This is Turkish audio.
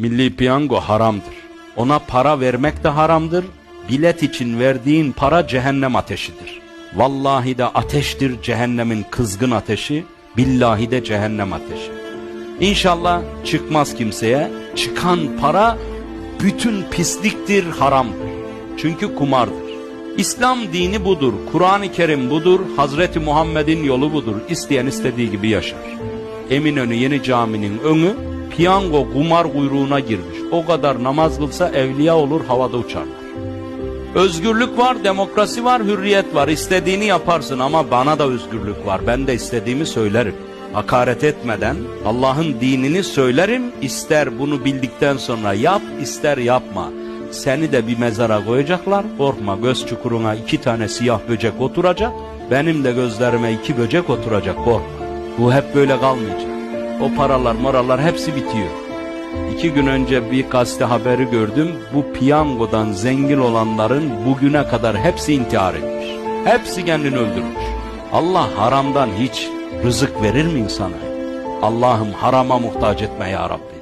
Milli piyango haramdır. Ona para vermek de haramdır. Bilet için verdiğin para cehennem ateşidir. Vallahi de ateştir cehennemin kızgın ateşi. Billahi de cehennem ateşi. İnşallah çıkmaz kimseye. Çıkan para bütün pisliktir, haramdır. Çünkü kumardır. İslam dini budur, Kur'an-ı Kerim budur, Hazreti Muhammed'in yolu budur. İsteyen istediği gibi yaşar. Eminönü Yeni Cami'nin önü piyango kumar kuyruğuna girmiş. O kadar namaz kılsa evliya olur havada uçarlar. Özgürlük var, demokrasi var, hürriyet var. İstediğini yaparsın ama bana da özgürlük var. Ben de istediğimi söylerim. Hakaret etmeden Allah'ın dinini söylerim. İster bunu bildikten sonra yap, ister yapma. Seni de bir mezara koyacaklar. Korkma göz çukuruna iki tane siyah böcek oturacak. Benim de gözlerime iki böcek oturacak korkma. Bu hep böyle kalmayacak. O paralar moralar hepsi bitiyor. İki gün önce bir gazete haberi gördüm. Bu piyangodan zengin olanların bugüne kadar hepsi intihar etmiş. Hepsi kendini öldürmüş. Allah haramdan hiç rızık verir mi insana? Allah'ım harama muhtaç etme ya Rabbi.